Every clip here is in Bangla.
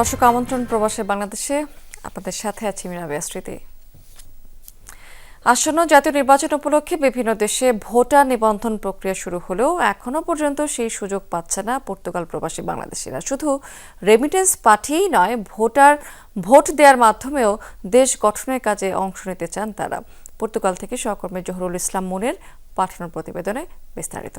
দর্শক আমন্ত্রণ প্রবাসে বাংলাদেশে। আপনাদের সাথে আছি মিরাবিয়া স্মৃতি। আসন্ন জাতীয় নির্বাচন উপলক্ষে বিভিন্ন দেশে ভোটার নিবন্ধন প্রক্রিয়া শুরু হলেও এখনও পর্যন্ত সেই সুযোগ পাচ্ছে না পর্তুগাল প্রবাসী বাংলাদেশিরা। শুধু রেমিটেন্স পাঠিয়েই নয়, ভোটার ভোট দেওয়ার মাধ্যমেও দেশ গঠনের কাজে অংশ নিতে চান তারা। পর্তুগাল থেকে সহকর্মী জহরুল ইসলাম মুনের পাঠানোর প্রতিবেদনে বিস্তারিত।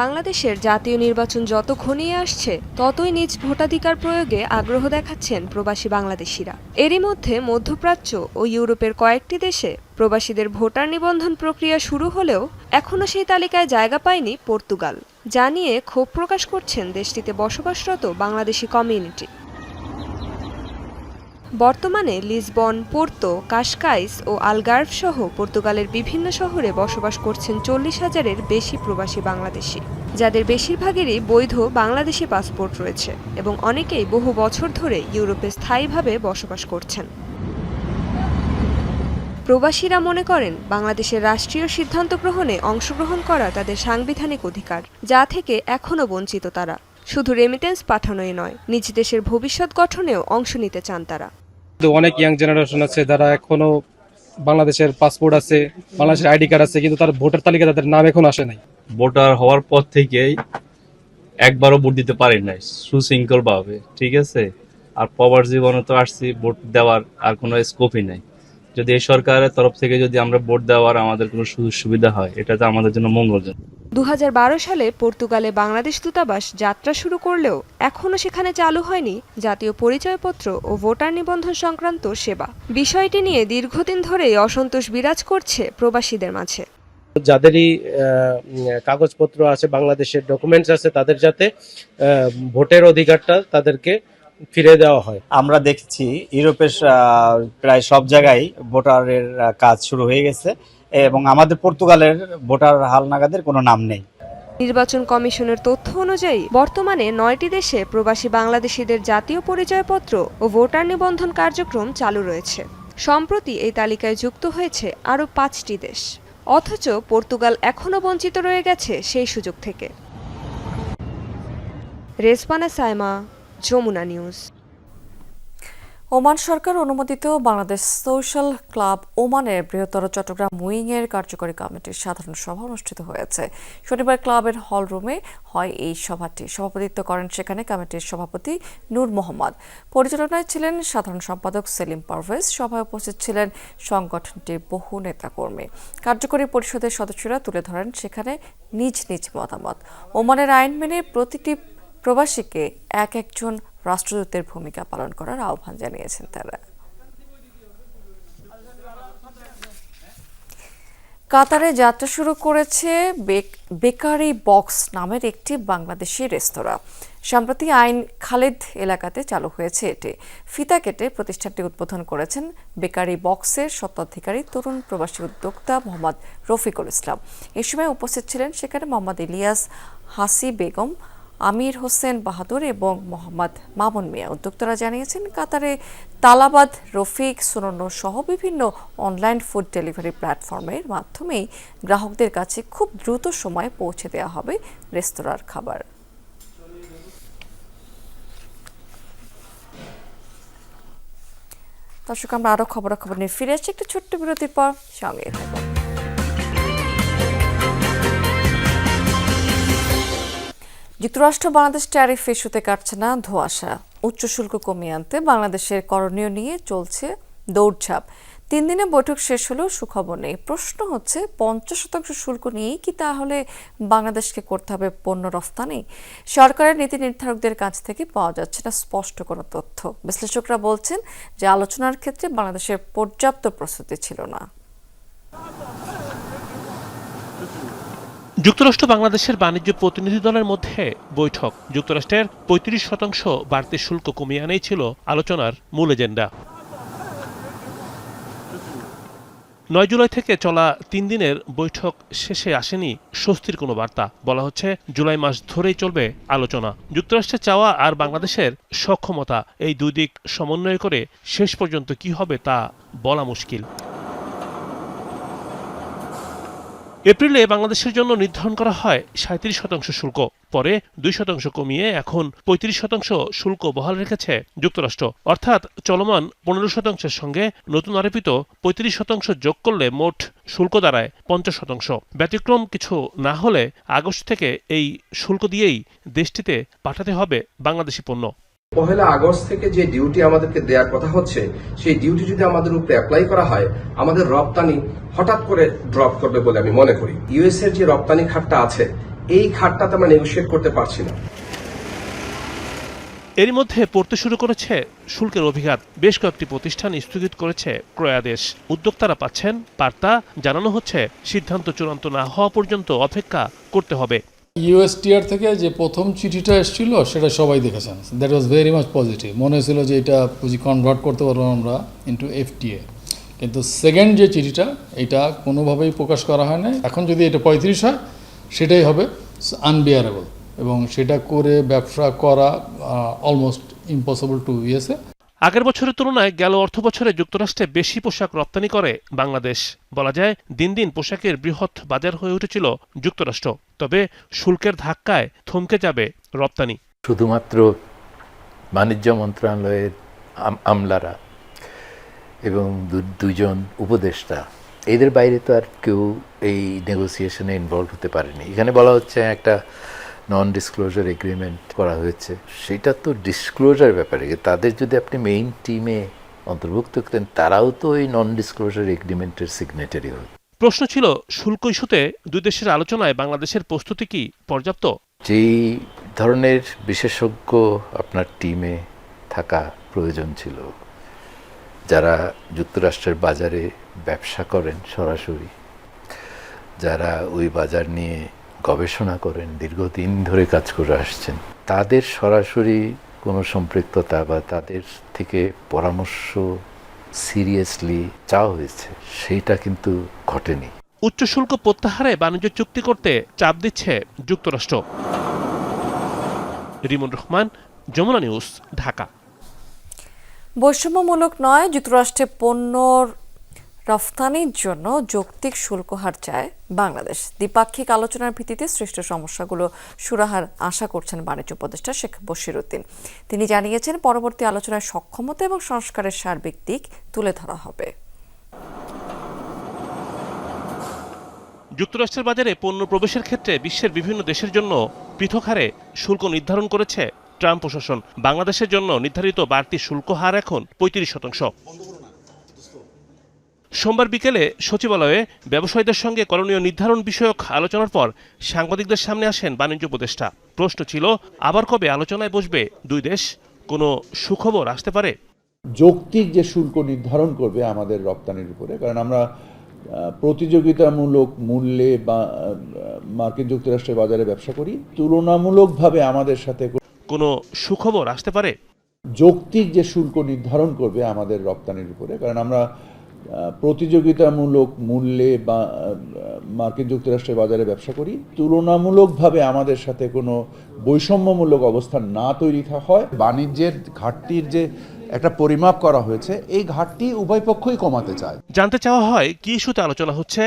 বাংলাদেশের জাতীয় নির্বাচন যত ঘনিয়ে আসছে, ততই নিজ ভোটাধিকার প্রয়োগে আগ্রহ দেখাচ্ছেন প্রবাসী বাংলাদেশিরা। এরই মধ্যে মধ্যপ্রাচ্য ও ইউরোপের কয়েকটি দেশে প্রবাসীদের ভোটার নিবন্ধন প্রক্রিয়া শুরু হলেও এখনও সেই তালিকায় জায়গা পায়নি পর্তুগাল জানিয়ে ক্ষোভ প্রকাশ করছেন দেশটিতে বসবাসরত বাংলাদেশি কমিউনিটি। বর্তমানে লিসবন, পোর্তো কাশকাইস ও আলগার্ভ সহ পর্তুগালের বিভিন্ন শহরে বসবাস করছেন চল্লিশ হাজারের বেশি প্রবাসী বাংলাদেশি। যাদের বেশিরভাগেরই বৈধ বাংলাদেশি পাসপোর্ট রয়েছে এবং অনেকেই বহু বছর ধরে ইউরোপে স্থায়ীভাবে বসবাস করছেন। প্রবাসীরা মনে করেন, বাংলাদেশের রাষ্ট্রীয় সিদ্ধান্ত গ্রহণে অংশগ্রহণ করা তাদের সাংবিধানিক অধিকার, যা থেকে এখনও বঞ্চিত তারা। শুধু রেমিটেন্স পাঠানোই নয়, নিজ দেশের ভবিষ্যৎ গঠনেও অংশ নিতে চান তারা। অনেক ইয়াং জেনারেশন আছে যারা এখনও বাংলাদেশের পাসপোর্ট আছে, বাংলাদেশের আইডি কার্ড আছে, কিন্তু তার ভোটার তালিকা তাদের নাম এখন আসে নাই। ভোটার হওয়ার পর থেকেই একবারও ভোট দিতে পারি নাই সুশৃঙ্খল ভাবে ঠিক আছে? আর পবার জীবনে তো আসছি, ভোট দেওয়ার আর কোনো স্কোপই নাই। যদি এই সরকারের তরফ থেকে যদি আমরা ভোট দেওয়ার আমাদের কোনো সুযোগ সুবিধা হয় এটা তো আমাদের জন্য মঙ্গলজনক। দু হাজার বারো সালে পর্তুগালে বাংলাদেশ দূতাবাস যাত্রা শুরু করলেও এখনও সেখানে চালু হয়নি জাতীয় পরিচয়পত্র ও ভোটার নিবন্ধন সংক্রান্ত সেবা। বিষয়টি নিয়ে দীর্ঘদিন ধরেই অসন্তোষ বিরাজ করছে প্রবাসীদের মাঝে। যাদেরই কাগজপত্র আছে বাংলাদেশের ডকুমেন্টস আছে তাদের যাতে ভোটের অধিকারটা তাদেরকে ফিরে দেওয়া হয়। আমরা দেখছি ইউরোপের প্রায় সব জায়গায় ভোটারের কাজ শুরু হয়ে গেছে এবং আমাদের পর্তুগালের ভোটার হালনাগাদের কোনো নাম নেই। নির্বাচন কমিশনের তথ্য অনুযায়ী বর্তমানে নয়টি দেশে প্রবাসী বাংলাদেশিদের জাতীয় পরিচয়পত্র ও ভোটার নিবন্ধন কার্যক্রম চালু রয়েছে। সম্প্রতি এই তালিকায় যুক্ত হয়েছে আরও পাঁচটি দেশ। অথচ পর্তুগাল এখনও বঞ্চিত রয়ে গেছে সেই সুযোগ থেকে। রেসপানা সাইমা যমুনা নিউজ। ওমান সরকার অনুমোদিত বাংলাদেশ সোশ্যাল ক্লাব ওমানের বৃহত্তর চট্টগ্রাম উইং এর কার্যকরী কমিটির সাধারণ সভা অনুষ্ঠিত হয়েছে। শনিবার ক্লাবের হল রুমে হয় এই সভাটি। সভাপতিত্ব করেন সেখানে কমিটির সভাপতি নূর মোহাম্মদ। পরিচালনায় ছিলেন সাধারণ সম্পাদক সেলিম পারভেজ। সভায় উপস্থিত ছিলেন সংগঠনটির বহু নেতাকর্মী। কার্যকরী পরিষদের সদস্যরা তুলে ধরেন সেখানে নিজ নিজ মতামত। ওমানের আইন মেনে প্রতিটি প্রবাসীকে এক একজন রাষ্ট্রদূতের ভূমিকা পালন করার আহ্বান জানিয়েছেন তারা। কাতারে যাত্রা শুরু করেছে বেক- বেকারি বক্স নামের একটি বাংলাদেশি রেস্তোরাঁ। সম্প্রতি আইন খালেদ এলাকাতে চালু হয়েছে এটি। ফিতা কেটে প্রতিষ্ঠানটি উদ্বোধন করেছেন বেকারি বক্সের স্বত্বাধিকারী তরুণ প্রবাসী উদ্যোক্তা মোহাম্মদ রফিকুল ইসলাম। এ সময় উপস্থিত ছিলেন সেখানে মোহাম্মদ ইলিয়াস হাসি বেগম আমির হোসেন বাহাদুর এবং মোহাম্মদ মামুন মিয়া। উদ্যোক্তারা জানিয়েছেন, কাতারে তালাবাদ, রফিক, সুনন্য সহ বিভিন্ন অনলাইন ফুড ডেলিভারি প্ল্যাটফর্মের মাধ্যমেই গ্রাহকদের কাছে খুব দ্রুত সময়ে পৌঁছে দেওয়া হবে রেস্তোরাঁর খাবার। দর্শক, আমরা আরও খবরাখবর নিয়ে ফিরে আসছি। একটু ছোট্ট বিরতির পর সঙ্গে থাকুন। যুক্তরাষ্ট্র বাংলাদেশ ট্যারিফ ইস্যুতে কাটছে না ধোঁয়াশা। উচ্চ শুল্ক কমিয়ে আনতে বাংলাদেশের করণীয় নিয়ে চলছে দৌড়ঝাঁপ। তিন দিনে বৈঠক শেষ হলেও সুখবর নেই। প্রশ্ন হচ্ছে, পঞ্চাশ শতাংশ শুল্ক নিয়েই কি তাহলে বাংলাদেশকে করতে হবে পণ্য রফতানি? সরকারের নীতি নির্ধারকদের কাছ থেকে পাওয়া যাচ্ছে না স্পষ্ট কোনো তথ্য। বিশ্লেষকরা বলছেন যে আলোচনার ক্ষেত্রে বাংলাদেশের পর্যাপ্ত প্রস্তুতি ছিল না। যুক্তরাষ্ট্র বাংলাদেশের বাণিজ্য প্রতিনিধি দলের মধ্যে বৈঠক। যুক্তরাষ্ট্রের পঁয়ত্রিশ শতাংশ বাড়তি শুল্ক কমিয়ে আনেই ছিল আলোচনার মূল এজেন্ডা। নয় জুলাই থেকে চলা তিন দিনের বৈঠক শেষে আসেনি স্বস্তির কোনো বার্তা। বলা হচ্ছে, জুলাই মাস ধরেই চলবে আলোচনা। যুক্তরাষ্ট্রের চাওয়া আর বাংলাদেশের সক্ষমতা, এই দুই দিক সমন্বয় করে শেষ পর্যন্ত কি হবে তা বলা মুশকিল। এপ্রিলে বাংলাদেশের জন্য নির্ধারণ করা হয় সাঁত্রিশ শতাংশ শুল্ক। পরে দুই শতাংশ কমিয়ে এখন পঁয়ত্রিশ শতাংশ শুল্ক বহাল রেখেছে যুক্তরাষ্ট্র। অর্থাৎ চলমান পনেরো শতাংশের সঙ্গে নতুন আরোপিত পঁয়ত্রিশ শতাংশ যোগ করলে মোট শুল্ক দাঁড়ায় পঞ্চাশ শতাংশ। ব্যতিক্রম কিছু না হলে আগস্ট থেকে এই শুল্ক দিয়েই দেশটিতে পাঠাতে হবে বাংলাদেশি পণ্য। পহেলা আগস্ট থেকে যে ডিউটি আমাদেরকে দেওয়ার কথা হচ্ছে, সেই ডিউটি যদি আমাদের উপরে অ্যাপ্লাই করা হয়, আমাদের রপ্তানি হঠাৎ করে ড্রপ করবে বলে আমি মনে করি। ইউএস এর যে রপ্তানি খাতটা আছে, এই খাতটাতে আমরা নেগোশিয়েট করতে পারছি না। এরই মধ্যে পড়তে শুরু করেছে শুল্কের অভিঘাত। বেশ কয়েকটি প্রতিষ্ঠান স্থগিত করেছে ক্রয়াদেশ উদ্যোক্তারা পাচ্ছেন বার্তা, জানানো হচ্ছে সিদ্ধান্ত চূড়ান্ত না হওয়া পর্যন্ত অপেক্ষা করতে হবে। ইউএসটিআর থেকে যে প্রথম চিঠিটা এসেছিল, সেটা সবাই দেখেছেন। That was very much positive মনে হয়েছিল যে এটা পুঁজি কনভার্ট করতে পারব আমরা ইন্টু এফটিএ কিন্তু সেকেন্ড যে চিঠিটা, এটা কোনোভাবেই প্রকাশ করা হয় না এখন যদি এটা পঁয়ত্রিশ হয়, সেটাই হবে আনবিয়ারেবল এবং সেটা করে ব্যবসা করা অলমোস্ট ইম্পসিবল টু ইউএসএ আগের বছরের তুলনায় গেল অর্থ বছরে যুক্তরাষ্ট্রে বেশি পোশাক রপ্তানি করে বাংলাদেশ। বলা যায়, দিন দিন পোশাকের বৃহৎ বাজার হয়ে উঠেছিল যুক্তরাষ্ট্র। তবে শুল্কের ধাক্কায় থমকে যাবে রপ্তানি। শুধুমাত্র বাণিজ্য মন্ত্রণালয়ের আমলারা এবং দুজন উপদেষ্টা, এদের বাইরে তো আর কেউ এই নেগোসিয়েশনে ইনভলভ হতে পারেনি। এখানে বলা হচ্ছে একটা নন ডিসক্লোজার এগ্রিমেন্ট করা হয়েছে সেটা তো ডিসক্লোজার ব্যাপারে। তাদের যদি আপনি মেইন টিমে অন্তর্ভুক্ত করেন তারাও তো এই নন ডিসক্লোজার এগ্রিমেন্টের সিগনেটারি হয় প্রশ্ন ছিল শুল্ক ইস্যুতে দুই দেশের আলোচনায় বাংলাদেশের প্রস্তুতি কি পর্যাপ্ত? যেই ধরনের বিশেষজ্ঞ আপনার টিমে থাকা প্রয়োজন ছিল যারা যুক্তরাষ্ট্রের বাজারে ব্যবসা করেন সরাসরি যারা ওই বাজার নিয়ে গবেষণা করেন দীর্ঘদিন ধরে কাজ করে আসছেন। তাদের সরাসরি কোনো সম্পৃক্ততা বা তাদের থেকে পরামর্শ সিরিয়াসলি চাওয়া হয়েছে সেইটা কিন্তু ঘটেনি। উচ্চ শুল্ক প্রত্যাহারে বাণিজ্য চুক্তি করতে চাপ দিচ্ছে যুক্তরাষ্ট্র। রিমন রহমান যমুনা নিউজ ঢাকা। বৈষম্যমূলক নয় যুক্তরাষ্ট্রে পণ্যর রফতানির জন্য যৌক্তিক শুল্ক হার চায় বাংলাদেশ। দ্বিপাক্ষিক আলোচনার ভিত্তিতে সৃষ্ট সমস্যাগুলো সুরাহার আশা করছেন বাণিজ্য উপদেষ্টা শেখ বশির উদ্দিন। তিনি জানিয়েছেন, পরবর্তী আলোচনায় সক্ষমতা এবং সংস্কারের সার্বিক দিক তুলে ধরা হবে। যুক্তরাষ্ট্রের বাজারে পণ্য প্রবেশের ক্ষেত্রে বিশ্বের বিভিন্ন দেশের জন্য পৃথক হারে শুল্ক নির্ধারণ করেছে ট্রাম্প প্রশাসন। বাংলাদেশের জন্য নির্ধারিত বাড়তি শুল্ক হার এখন পঁয়ত্রিশ শতাংশ। সোমবার বিকেলে সচিবালয়ে ব্যবসায়ীদের সঙ্গে করণীয় নির্ধারণ বিষয়ক আলোচনার পর সাংবাদিকদের সামনে আসেন বাণিজ্য উপদেষ্টা। প্রশ্ন ছিল আবার কবে আলোচনায় বসবে দুই দেশ? কোনো সুখবর আসতে পারে? যৌক্তিক যে শুল্ক নির্ধারণ করবে আমাদের রপ্তানির উপরে কারণ আমরা প্রতিযোগিতামূলক মূল্যে বা মার্কিন যুক্তরাষ্ট্রের বাজারে ব্যবসা করি তুলনামূলকভাবে আমাদের সাথে কোনো সুখবর আসতে পারে? যৌক্তিক যে শুল্ক নির্ধারণ করবে আমাদের রপ্তানির উপরে কারণ আমরা প্রতিযোগিতামূলক মূল্যে বা মার্কিন যুক্তরাষ্ট্রের বাজারে ব্যবসা করি। তুলনামূলকভাবে আমাদের সাথে কোনো বৈষম্যমূলক অবস্থান না তৈরি হয়। বাণিজ্যের ঘাটতির যে একটা পরিমাপ করা হয়েছে এই ঘাটতি উভয় পক্ষই কমাতে চায়। জানতে চাওয়া হয় কি ইস্যুতে আলোচনা হচ্ছে?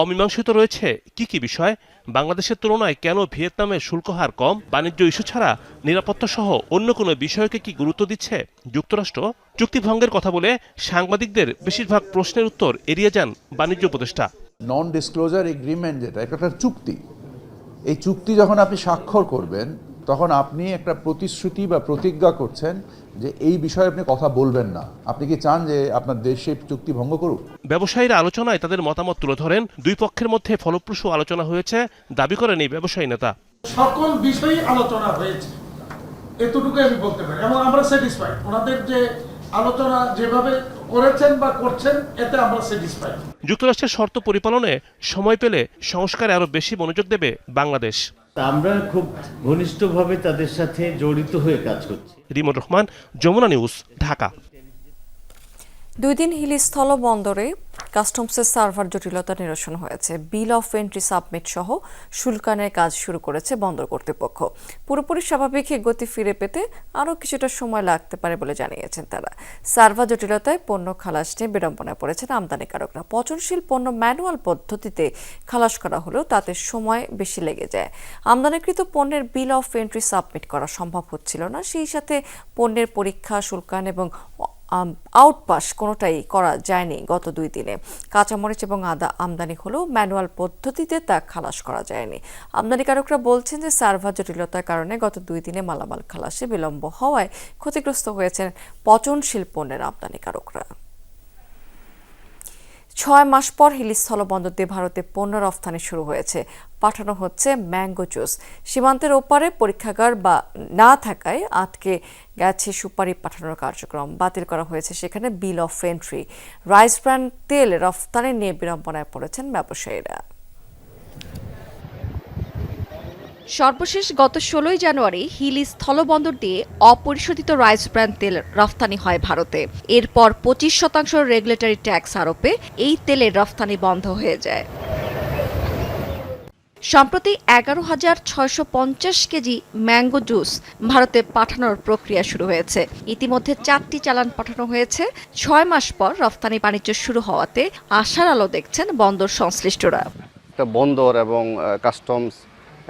অমীমাংসিত রয়েছে কি কি বিষয়? বাংলাদেশের তুলনায় কেন ভিয়েতনামের শুল্ক হার কম? বাণিজ্য ইস্যু ছাড়া নিরাপত্তা সহ অন্য কোনো বিষয়কে কি গুরুত্ব দিচ্ছে? যুক্তরাষ্ট্র চুক্তি ভঙ্গের কথা বলে সাংবাদিকদের বেশিরভাগ প্রশ্নের উত্তর এড়িয়ে যান বাণিজ্য উপদেষ্টা। নন ডিসক্লোজার এগ্রিমেন্ট যেটা একটা চুক্তি। এই চুক্তি যখন আপনি স্বাক্ষর করবেন তখন আপনি একটা প্রতিশ্রুতি বা প্রতিজ্ঞা করছেন যে এই বিষয়ে আপনি কথা বলবেন না। আপনি কি চান যে আপনার দেশ সেই চুক্তি ভঙ্গ করুক? ব্যবসায়ীরা আলোচনায় তাদের মতামত তুলে ধরেন। দুই পক্ষের মধ্যে ফলপ্রসূ আলোচনা হয়েছে দাবি করেন এই ব্যবসায়ী নেতা। সকল বিষয়ে আলোচনা হয়েছে। এতটুকু আমি বলতে পারি। এবং আমরা স্যাটিসফাইড ওনাদের যে আলোচনা যেভাবে করেছেন বা করছেন এতে আমরা স্যাটিসফাইড যুক্তরাষ্ট্রের শর্ত পরিপালনে সময় পেলে সংস্কারে আরও বেশি মনোযোগ দেবে বাংলাদেশ। আমরা খুব ঘনিষ্ঠভাবে তাদের সাথে জড়িত হয়ে কাজ করছি। রিমন রহমান যমুনা নিউজ ঢাকা। দুই দিন হিলি স্থলবন্দরে কাস্টমসের সার্ভার জটিলতা নিরসন হয়েছে। বিল অফ এন্ট্রি সাবমিট সহ শুল্কানের কাজ শুরু করেছে বন্দর কর্তৃপক্ষ। পুরোপুরি স্বাভাবিক গতি ফিরে পেতে আরও কিছুটা সময় লাগতে পারে বলে জানিয়েছেন তারা। সার্ভার জটিলতায় পণ্য খালাস নিয়ে বিড়ম্বনায় পড়েছেন আমদানিকারকরা। পচনশীল পণ্য ম্যানুয়াল পদ্ধতিতে খালাস করা হলেও তাতে সময় বেশি লেগে যায়। আমদানিকৃত পণ্যের বিল অফ এন্ট্রি সাবমিট করা সম্ভব হচ্ছিল না। সেই সাথে পণ্যের পরীক্ষা শুল্কান এবং আউটপাস কোনোটাই করা যায়নি গত দুই দিনে। কাঁচামরিচ এবং আদা আমদানি হলেও ম্যানুয়াল পদ্ধতিতে তা খালাস করা যায়নি। আমদানিকারকরা বলছেন যে সার্ভার জটিলতার কারণে গত দুই দিনে মালামাল খালাসে বিলম্ব হওয়ায় ক্ষতিগ্রস্ত হয়েছেন পচনশীল পণ্যের আমদানিকারকরা। ছয় মাস পর হিলি স্থলবন্দর দিয়ে ভারতে পণ্য রফতানি শুরু হয়েছে। পাঠানো হচ্ছে ম্যাঙ্গো জুস। সীমান্তের ওপারে পরীক্ষাগার বা না থাকায় আটকে গেছে সুপারি পাঠানোর কার্যক্রম। বাতিল করা হয়েছে সেখানে bill of entry. Rice bran তেল রফতানি নিয়ে বিড়ম্বনায় পড়েছেন ব্যবসায়ীরা। সর্বশেষ গত ষোলোই জানুয়ারি হিলি স্থলবন্দর দিয়ে অপরিশোধিত রাইস ব্র্যান্ড তেল রফতানি হয় ভারতে। এরপর পঁচিশ শতাংশ রেগুলেটরি ট্যাক্স আরোপে এই তেলের রফতানি বন্ধ হয়ে যায়। সম্প্রতি এগারো হাজার ছয়শো পঞ্চাশ কেজি ম্যাঙ্গো জুস ভারতে পাঠানোর প্রক্রিয়া শুরু হয়েছে। ইতিমধ্যে চারটি চালান পাঠানো হয়েছে। ছয় মাস পর রফতানি বাণিজ্য শুরু হওয়াতে আশার আলো দেখছেন বন্দর সংশ্লিষ্টরা। বন্দর এবং কাস্টমস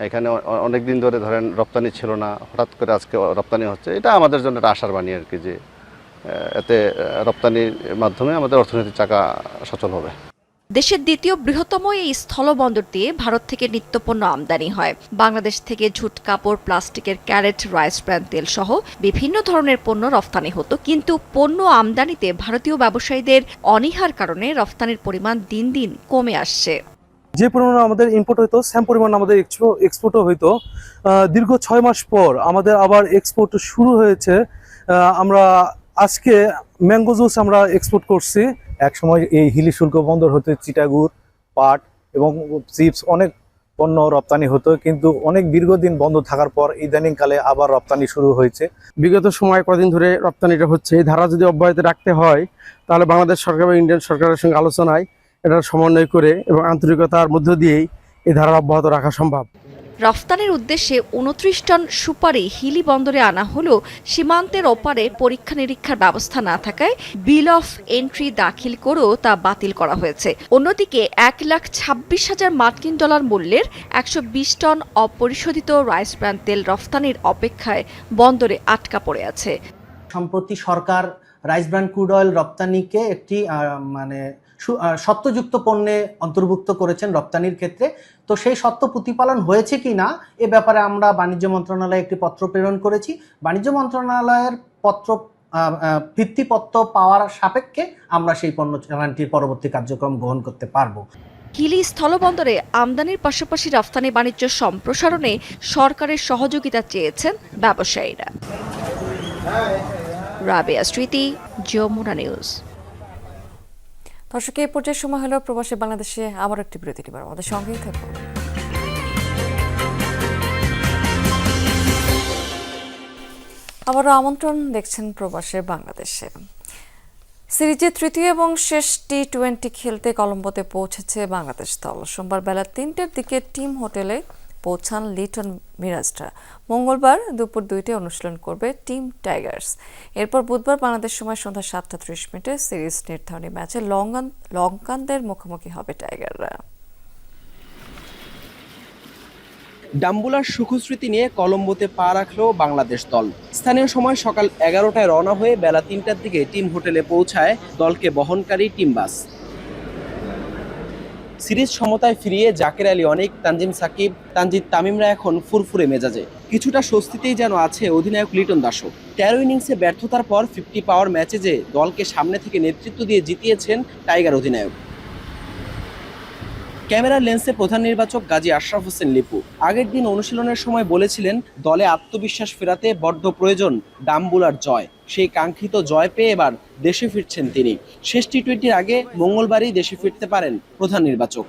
এখানে অনেক দিন ধরে ধরেন রপ্তানি ছিল না, হঠাৎ করে আজকে রপ্তানি হচ্ছে। এটা আমাদের জন্য একটা আশার বাণী আর কি যে এতে রপ্তানির মাধ্যমে আমাদের অর্থনৈতিক চাকা সচল হবে। দেশের দ্বিতীয় বৃহত্তম এই স্থলবন্দর দিয়ে ভারত থেকে নিত্যপণ্য আমদানি হয়। বাংলাদেশ থেকে ঝুট কাপড়, প্লাস্টিকের ক্যারেট, রাইস ব্র্যান্ড তেল সহ বিভিন্ন ধরনের পণ্য রফতানি হতো। কিন্তু পণ্য আমদানিতে ভারতীয় ব্যবসায়ীদের অনীহার কারণে রফতানির পরিমাণ দিন দিন কমে আসছে। যে পরিমাণ আমাদের ইম্পোর্ট হইতো সেম পরিমাণ আমাদের এক্সপোর্টও হইতো। দীর্ঘ ছয় মাস পর আমাদের আবার এক্সপোর্ট শুরু হয়েছে। আমরা আজকে ম্যাঙ্গো জুস আমরা এক্সপোর্ট করছি। এক সময় এই হিলি শুল্ক বন্দর হতে চিটাগুড় পাট এবং চিপস অনেক পণ্য রপ্তানি হতো কিন্তু অনেক দীর্ঘদিন বন্ধ থাকার পর ইদানিংকালে আবার রপ্তানি শুরু হয়েছে। বিগত সময় কদিন ধরে রপ্তানিটা হচ্ছে। এই ধারা যদি অব্যাহত রাখতে হয় তাহলে বাংলাদেশ সরকার বা ইন্ডিয়ান সরকারের সঙ্গে আলোচনায় এটার সমন্বয় করে এবং আন্তরিকতার মধ্য দিয়েই এই ধারা অব্যাহত রাখা সম্ভব। রফতানির উদ্দেশ্যে উনত্রিশ টন সুপারি হিলি বন্দরে আনা হলেও সীমান্তের ওপারে পরীক্ষা নিরীক্ষার ব্যবস্থা না থাকায় বিল অফ এন্ট্রি দাখিল করেও তা বাতিল করা হয়েছে। অন্যদিকে এক লাখ ছাব্বিশ হাজার মার্কিন ডলার মূল্যের একশো বিশ টন অপরিশোধিত রাইস ব্র্যান্ড তেল রফতানির অপেক্ষায় বন্দরে আটকা পড়ে আছে। সম্প্রতি সরকার রাইস ব্র্যান্ড ক্রুড অয়েল রপ্তানিকে একটি মানে সত্যযুক্ত পণ্যে অন্তর্ভুক্ত করেছেন রপ্তানির ক্ষেত্রে। তো সেই সত্য প্রতিপালন হয়েছে কি না, এ ব্যাপারে আমরা বাণিজ্য মন্ত্রণালয়ে একটি পত্র প্রেরণ করেছি। বাণিজ্য মন্ত্রণালয়ের পত্র ভিত্তিপত্র পাওয়ার সাপেক্ষে আমরা সেই পণ্য চালানটির পরবর্তী কার্যক্রম গ্রহণ করতে পারব। কিলি স্থলবন্দরে আমদানির পাশাপাশি রফতানি বাণিজ্য সম্প্রসারণে সরকারের সহযোগিতা চেয়েছেন ব্যবসায়ীরা। রাবেয়া স্মৃতি, যমুনা নিউজ। দর্শক, এই পর্যায়ে সময় হলো প্রবাসী বাংলাদেশে আবার একটি বিরতি নিবার আমাদের সঙ্গেই থাকুন। আবারও আমন্ত্রণ দেখছেন প্রবাসে বাংলাদেশে। সিরিজের তৃতীয় এবং শেষ টি টোয়েন্টি খেলতে কলম্বোতে পৌঁছেছে বাংলাদেশ দল। সোমবার বেলা তিনটের দিকে টিম হোটেলে পৌঁছান লিটন মিরাজরা মঙ্গলবার দুপুর দুইটায় অনুশীলন করবে টিম টাইগার্স। এরপর বুধবার বাংলাদেশ সময় সন্ধ্যা সাতটা ত্রিশ মিনিটে সিরিজ নির্ধারণী ম্যাচে লঙ্কান লঙ্কানদের মুখোমুখি হবে টাইগাররা। ডাম্বুলার সুখস্মৃতি নিয়ে কলম্বোতে পা রাখল বাংলাদেশ দল। স্থানীয় সময় সকাল এগারোটায় রওনা হয়ে বেলা তিনটার দিকে টিম হোটেলে পৌঁছায় দলকে বহনকারী টিম বাস। সিরিজ সমতায় ফিরিয়ে জাকের আলী অনেক, তানজিম সাকিব, তানজিদ তামিমরা এখন ফুরফুরে মেজাজে। কিছুটা স্বস্তিতেই যেন আছে অধিনায়ক লিটন দাসও। তেরো ইনিংসে ব্যর্থতার পর ফিফটি পাওয়ার ম্যাচে যে দলকে সামনে থেকে নেতৃত্ব দিয়ে জিতিয়েছেন টাইগার অধিনায়ক। ক্যামেরার লেন্সে প্রধান নির্বাচক গাজী আশরাফ হোসেন লিপু। আগের দিন অনুশীলনের সময় বলেছিলেন, দলে আত্মবিশ্বাস ফেরাতে বড্ড প্রয়োজন, ডাম্বুলার জয়। সেই কাঙ্ক্ষিত জয় পেয়ে এবার দেশে ফিরছেন তিনি। শেষ টি টোয়েন্টির আগে মঙ্গলবারই দেশে ফিরতে পারেন প্রধান নির্বাচক।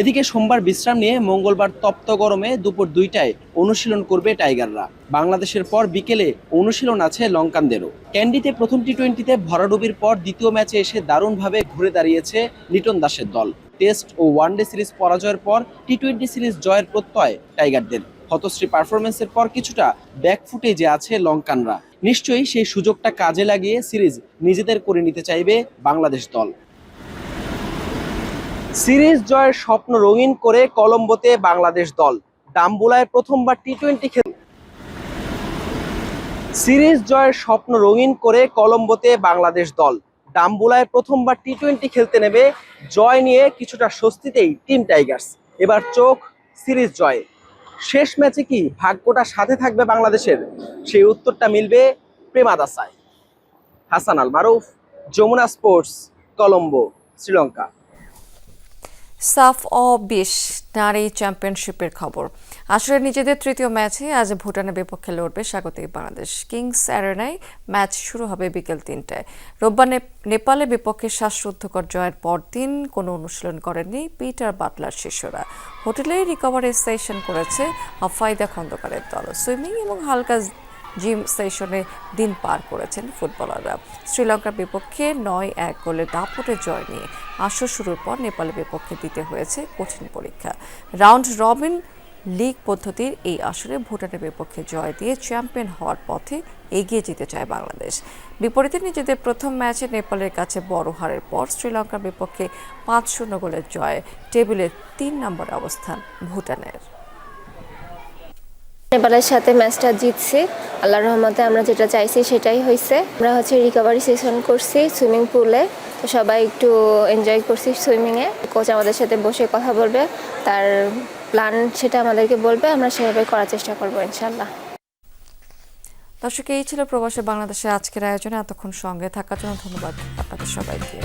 এদিকে সোমবার বিশ্রাম নিয়ে মঙ্গলবার তপ্ত গরমে দুপুর দুইটায় অনুশীলন করবে টাইগাররা। বাংলাদেশের পর বিকেলে অনুশীলন আছে লঙ্কানদেরও। ক্যান্ডিতে প্রথম টি টোয়েন্টিতে ভরাডুবির পর দ্বিতীয় ম্যাচে এসে দারুণভাবে ঘুরে দাঁড়িয়েছে লিটন দাসের দল। টেস্ট ও ওয়ানডে সিরিজ পরাজয়ের পর টি টোয়েন্টি সিরিজ জয়ের প্রত্যয় টাইগারদের। হতশ্রী পারফরমেন্সের পর কিছুটা ব্যাকফুটে যে আছে লঙ্কানরা। নিশ্চয়ই সেই সুযোগটা কাজে লাগিয়ে সিরিজ নিজেদের করে নিতে চাইবে বাংলাদেশ দল। সিরিজ জয়ের স্বপ্ন রঙিন করে কলম্বোতে বাংলাদেশ দল। ডাম্বুলায় প্রথমবার টি টোয়েন্টি খেল। সিরিজ জয়ের স্বপ্ন রঙিন করে কলম্বোতে বাংলাদেশ দল। ডাম্বুলায় প্রথমবার টি টোয়েন্টি খেলতে নেবে। জয় নিয়ে কিছুটা স্বস্তিতেই টিম টাইগার্স এবার চোখ সিরিজ জয়ে। শেষ ম্যাচে কি ভাগ্যটা সাথে থাকবে বাংলাদেশের? সেই উত্তরটা মিলবে প্রেমাদাসায় হাসান আল মারুফ, যমুনা স্পোর্টস, কলম্বো, শ্রীলঙ্কা। সাফ ও বিশ নারী চ্যাম্পিয়নশিপের খবর। আসলে নিজেদের তৃতীয় ম্যাচে আজ ভুটানের বিপক্ষে লড়বে স্বাগতিক বাংলাদেশ। কিংস অ্যারেনায় ম্যাচ শুরু হবে বিকেল তিনটায়। রোববার নেপালের বিপক্ষে শ্বাসরুদ্ধকর জয়ের পরদিন কোনো অনুশীলন করেননি পিটার বাটলার শিষ্যরা। হোটেলে রিকভারি সেশন করেছে আফাইদা খন্দকারের দল। সুইমিং এবং হালকা জিম সেশনে দিন পার করেছেন ফুটবলাররা। শ্রীলঙ্কার বিপক্ষে নয় এক গোলে দাপটে জয় নিয়ে আসর শুরুর পর নেপালের বিপক্ষে দিতে হয়েছে কঠিন পরীক্ষা। রাউন্ড রবিন লিগ পদ্ধতির এই আসরে ভুটানের বিপক্ষে জয় দিয়ে চ্যাম্পিয়ন হওয়ার পথে এগিয়ে যেতে চায় বাংলাদেশ। বিপরীতে নিজেদের প্রথম ম্যাচে নেপালের কাছে বড় হারের পর শ্রীলঙ্কার বিপক্ষে পাঁচ শূন্য গোলের জয়ে, টেবিলের তিন নম্বর অবস্থান ভুটানের। নেপালের সাথে ম্যাচটা জিতছি। আল্লাহর রহমতে আমরা যেটা চাইছি সেটাই হয়েছে আমরা হচ্ছে রিকভারি সেশন করছি সুইমিং পুলে তো সবাই একটু এনজয় করছি সুইমিংয়ে কোচ আমাদের সাথে বসে কথা বলবে। তার প্ল্যান সেটা আমাদেরকে বলবে। আমরা সেভাবে করার চেষ্টা করব ইনশাল্লাহ দর্শক, এই ছিল প্রবাসী বাংলাদেশের আজকের আয়োজনে। এতক্ষণ সঙ্গে থাকার জন্য ধন্যবাদ আপনাদের সবাইকে।